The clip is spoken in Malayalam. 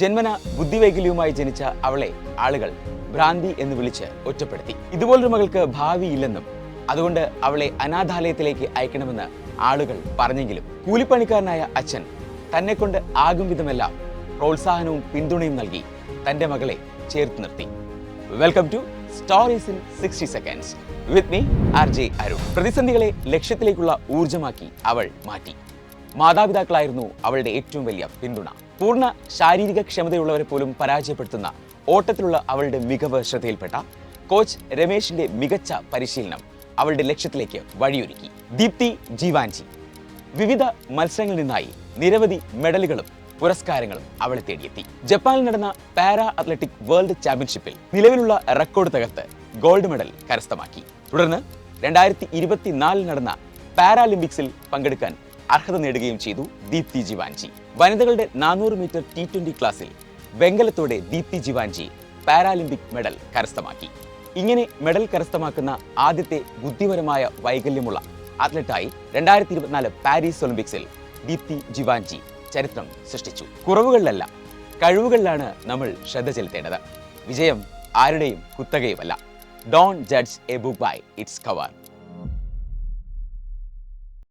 ജന്മന ബുദ്ധിവൈകല്യവുമായി ജനിച്ച അവളെ ആളുകൾ ഭ്രാന്തി എന്ന് വിളിച്ച് ഒറ്റപ്പെടുത്തി. ഇതുപോലൊരു മകൾക്ക് ഭാവിയില്ലെന്നും അതുകൊണ്ട് അവളെ അനാഥാലയത്തിലേക്ക് അയക്കണമെന്ന് ആളുകൾ പറഞ്ഞെങ്കിലും കൂലിപ്പണിക്കാരനായ അച്ഛൻ തന്നെക്കൊണ്ട് ആകും വിധമെല്ലാം പ്രോത്സാഹനവും പിന്തുണയും നൽകി തന്റെ മകളെ ചേർത്ത് നിർത്തി. Welcome to stories in sixty seconds with me R J Arun. പ്രതിസന്ധികളെ ലക്ഷ്യത്തിലേക്കുള്ള ഊർജമാക്കി അവൾ മാറ്റി. മാതാപിതാക്കളായിരുന്നു അവളുടെ ഏറ്റവും വലിയ പിന്തുണ. പൂർണ ശാരീരിക ക്ഷമതയുള്ളവരെ പോലും പരാജയപ്പെടുത്തുന്ന ഓട്ടത്തിലുള്ള അവളുടെ മികവ് ശ്രദ്ധയിൽപ്പെട്ട കോച്ച് രമേശിന്റെ മികച്ച പരിശീലനം അവളുടെ ലക്ഷ്യത്തിലേക്ക് വഴിയൊരുക്കി. ദീപ്തി ജീവാൻജി. വിവിധ മത്സരങ്ങളിൽ നിന്നായി നിരവധി മെഡലുകളും പുരസ്കാരങ്ങളും അവളെ തേടിയെത്തി. ജപ്പാനിൽ നടന്ന പാരാ അത്ലറ്റിക് വേൾഡ് ചാമ്പ്യൻഷിപ്പിൽ നിലവിലുള്ള റെക്കോർഡ് തകർത്ത് ഗോൾഡ് മെഡൽ കരസ്ഥമാക്കി. തുടർന്ന് രണ്ടായിരത്തി ഇരുപത്തിനാലിൽ നടന്ന പാരാലിമ്പിക്സിൽ പങ്കെടുക്കാൻ അർഹത നേടുകയും ചെയ്തു ദീപ്തി ജിവാൻജി. വനിതകളുടെ നാനൂറ് മീറ്റർ ടി ട്വന്റി ക്ലാസ്സിൽ വെങ്കലത്തോടെ ദീപ്തി ജിവാൻജി പാരാലിമ്പിക് മെഡൽ കരസ്ഥമാക്കി. ഇങ്ങനെ മെഡൽ കരസ്ഥമാക്കുന്ന ആദ്യത്തെ ബുദ്ധിപരമായ വൈകല്യമുള്ള അത്ലറ്റായി രണ്ടായിരത്തി ഇരുപത്തിനാല് പാരീസ് ഒളിമ്പിക്സിൽ ദീപ്തി ജിവാൻജി ചരിത്രം സൃഷ്ടിച്ചു. കുറവുകളിലല്ല കഴിവുകളിലാണ് നമ്മൾ ശ്രദ്ധ ചെലുത്തേണ്ടത്. വിജയം ആരുടെയും കുത്തകയുമല്ല. Don't judge a book by its cover.